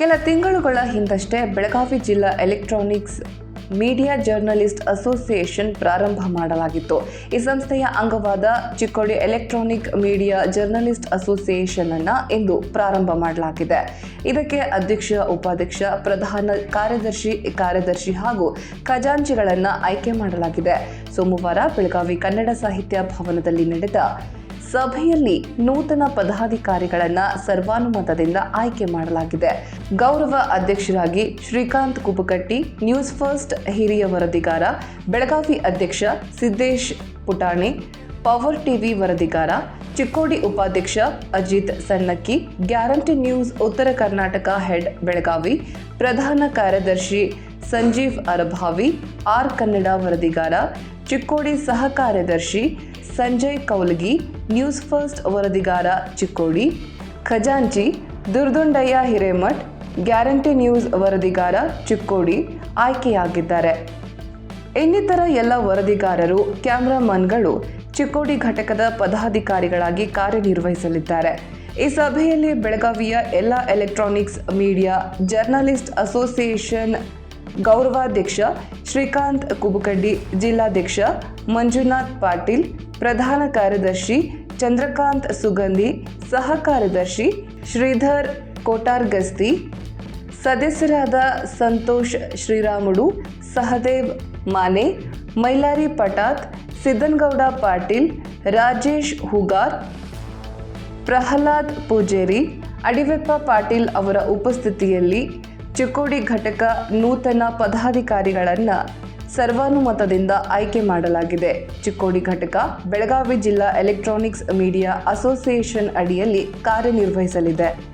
ಕೆಲ ತಿಂಗಳುಗಳ ಹಿಂದಷ್ಟೇ ಬೆಳಗಾವಿ ಜಿಲ್ಲಾ ಎಲೆಕ್ಟ್ರಾನಿಕ್ಸ್ ಮೀಡಿಯಾ ಜರ್ನಲಿಸ್ಟ್ ಅಸೋಸಿಯೇಷನ್ ಪ್ರಾರಂಭ ಮಾಡಲಾಗಿತ್ತು. ಈ ಸಂಸ್ಥೆಯ ಅಂಗವಾದ Chikkodi electronic media journalist association ಅನ್ನು ಇಂದು ಪ್ರಾರಂಭ ಮಾಡಲಾಗಿದೆ. ಇದಕ್ಕೆ ಅಧ್ಯಕ್ಷ, ಉಪಾಧ್ಯಕ್ಷ, ಪ್ರಧಾನ ಕಾರ್ಯದರ್ಶಿ ಕಾರ್ಯದರ್ಶಿ ಹಾಗೂ ಖಜಾಂಚಿಗಳನ್ನು ಆಯ್ಕೆ ಮಾಡಲಾಗಿದೆ. ಸೋಮವಾರ ಬೆಳಗಾವಿ ಕನ್ನಡ ಸಾಹಿತ್ಯ ಭವನದಲ್ಲಿ ನಡೆದ ಸಭೆಯಲ್ಲಿ ನೂತನ ಪದಾಧಿಕಾರಿಗಳನ್ನ ಸರ್ವಾನುಮತದಿಂದ ಆಯ್ಕೆ ಮಾಡಲಾಗಿದೆ. ಗೌರವ ಅಧ್ಯಕ್ಷರಾಗಿ ಶ್ರೀಕಾಂತ್ ಕುಪಕಟ್ಟಿ, ನ್ಯೂಸ್ ಫಸ್ಟ್ ಹಿರಿಯ ವರದಿಗಾರ, ಬೆಳಗಾವಿ ಅಧ್ಯಕ್ಷ ಸಿದ್ದೇಶ್ ಪುಟಾಣಿ, ಪವರ್ ಟಿವಿ ವರದಿಗಾರ, ಚಿಕ್ಕೋಡಿ ಉಪಾಧ್ಯಕ್ಷ ಅಜಿತ್ ಸಣ್ಣಕ್ಕಿ, ಗ್ಯಾರಂಟಿ ನ್ಯೂಸ್ ಉತ್ತರ ಕರ್ನಾಟಕ ಹೆಡ್ ಬೆಳಗಾವಿ, ಪ್ರಧಾನ ಕಾರ್ಯದರ್ಶಿ ಸಂಜೀವ್ ಅರಭಾವಿ, ಆರ್ ಕನ್ನಡ ವರದಿಗಾರ ಚಿಕ್ಕೋಡಿ ಸಹ ಕಾರ್ಯದರ್ಶಿ ಸಂಜಯ್ ಕೌಲಗಿ ನ್ಯೂಸ್ ಫಸ್ಟ್ ವರದಿಗಾರ ಚಿಕ್ಕೋಡಿ, ಖಜಾಂಚಿ, ದುರ್ದುಂಡಯ್ಯ ಹಿರೇಮಠ್, ಗ್ಯಾರಂಟಿ ನ್ಯೂಸ್ ವರದಿಗಾರ ಚಿಕ್ಕೋಡಿ ಆಯ್ಕೆಯಾಗಿದ್ದಾರೆ. ಇನ್ನಿತರ ಎಲ್ಲ ವರದಿಗಾರರು, ಕ್ಯಾಮ್ರಾಮನ್ಗಳು ಚಿಕ್ಕೋಡಿ ಘಟಕದ ಪದಾಧಿಕಾರಿಗಳಾಗಿ ಕಾರ್ಯನಿರ್ವಹಿಸಲಿದ್ದಾರೆ. ಈ ಸಭೆಯಲ್ಲಿ ಬೆಳಗಾವಿಯ ಎಲ್ಲ ಎಲೆಕ್ಟ್ರಾನಿಕ್ಸ್ ಮೀಡಿಯಾ ಜರ್ನಲಿಸ್ಟ್ ಅಸೋಸಿಯೇಷನ್ ಗೌರವಾಧ್ಯಕ್ಷ ಶ್ರೀಕಾಂತ್ ಕುಬುಕಡ್ಡಿ, ಜಿಲ್ಲಾಧ್ಯಕ್ಷ ಮಂಜುನಾಥ್ ಪಾಟೀಲ್, ಪ್ರಧಾನ ಕಾರ್ಯದರ್ಶಿ ಚಂದ್ರಕಾಂತ್ ಸುಗಂಧಿ, ಸಹ ಕಾರ್ಯದರ್ಶಿ ಶ್ರೀಧರ್ ಕೋಟಾರ್ಗಸ್ತಿ, ಸದಸ್ಯರಾದ ಸಂತೋಷ್ ಶ್ರೀರಾಮುಡು, ಸಹದೇವ್ ಮಾನೆ, ಮೈಲಾರಿ ಪಟಾತ್, ಸಿದ್ದನಗೌಡ ಪಾಟೀಲ್, ರಾಜೇಶ್ ಹುಗಾರ್, ಪ್ರಹ್ಲಾದ್ ಪೂಜೇರಿ, ಅಡಿವೆಪ್ಪ ಪಾಟೀಲ್ ಅವರ ಉಪಸ್ಥಿತಿಯಲ್ಲಿ ಚಿಕ್ಕೋಡಿ ಘಟಕ ನೂತನ ಪದಾಧಿಕಾರಿಗಳನ್ನು ಸರ್ವಾನುಮತದಿಂದ ಆಯ್ಕೆ ಮಾಡಲಾಗಿದೆ. ಚಿಕ್ಕೋಡಿ ಘಟಕ, ಬೆಳಗಾವಿ ಜಿಲ್ಲಾ ಎಲೆಕ್ಟ್ರಾನಿಕ್ಸ್ ಮೀಡಿಯಾ ಅಸೋಸಿಯೇಷನ್ ಅಡಿಯಲ್ಲಿ ಕಾರ್ಯನಿರ್ವಹಿಸಲಿದೆ.